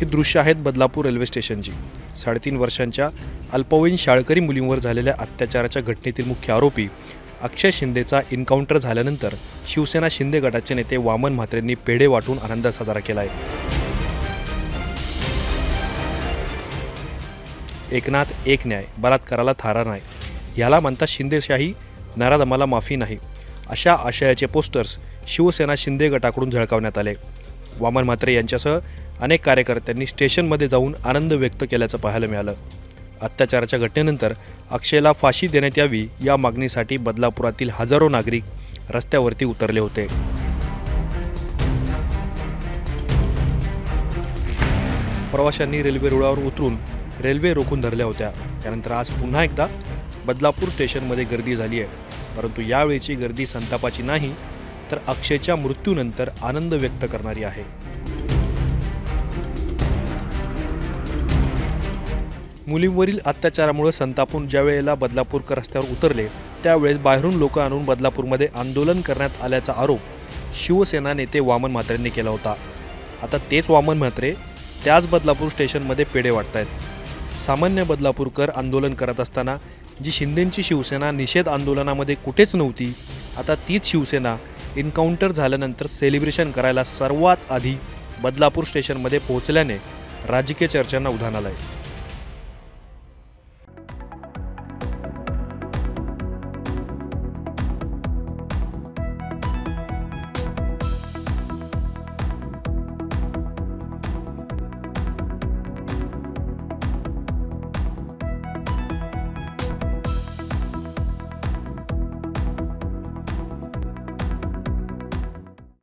ही दृश्य आहेत बदलापूर रेल्वे स्टेशनची साडेतीन वर्षांच्या अल्पवयीन शाळकरी मुलींवर झालेल्या अत्याचाराच्या घटनेतील मुख्य आरोपी अक्षय शिंदेचा इन्काउंटर झाल्यानंतर शिवसेना शिंदे गटाचे नेते वामन म्हात्रेंनी पेढे वाटून आनंद साजरा केला आहे एकनाथ एक न्याय बलात्काराला थारा नाही. ह्याला म्हणतात शिंदेशाही नराधमाला माफी नाही. अशा आशयाचे पोस्टर्स शिवसेना शिंदे गटाकडून झळकावण्यात आले. वामन म्हात्रे यांच्यासह अनेक कार्यकर्त्यांनी स्टेशनमध्ये जाऊन आनंद व्यक्त केल्याचं पाहायला मिळालं. अत्याचाराच्या घटनेनंतर अक्षयला फाशी देण्यात यावी या मागणीसाठी बदलापुरातील हजारो नागरिक रस्त्यावरती उतरले होते. प्रवाशांनी रेल्वे रुळावर उतरून रेल्वे रोखून धरल्या होत्या. त्यानंतर आज पुन्हा एकदा बदलापूर स्टेशनमध्ये गर्दी झाली आहे. परंतु यावेळीची गर्दी संतापाची नाही तर अक्षयच्या मृत्यूनंतर आनंद व्यक्त करणारी आहे. मुलींवरील अत्याचारामुळे संतापून ज्या वेळेला बदलापूरकर रस्त्यावर उतरले त्यावेळेस बाहेरून लोक आणून बदलापूरमध्ये आंदोलन करण्यात आल्याचा आरोप शिवसेना नेते वामन म्हात्रेंनी केला होता. आता तेच वामन म्हात्रे त्याच बदलापूर स्टेशनमध्ये पेढे वाटत आहेत सामान्य बदलापूरकर आंदोलन करत असताना जी शिंदेंची शिवसेना निषेध आंदोलनामध्ये कुठेच नव्हती आता तीच शिवसेना एन्काउंटर झाल्यानंतर सेलिब्रेशन करायला सर्वात आधी बदलापूर स्टेशनमध्ये पोहोचल्याने राजकीय चर्चांना उधाण आलं आहे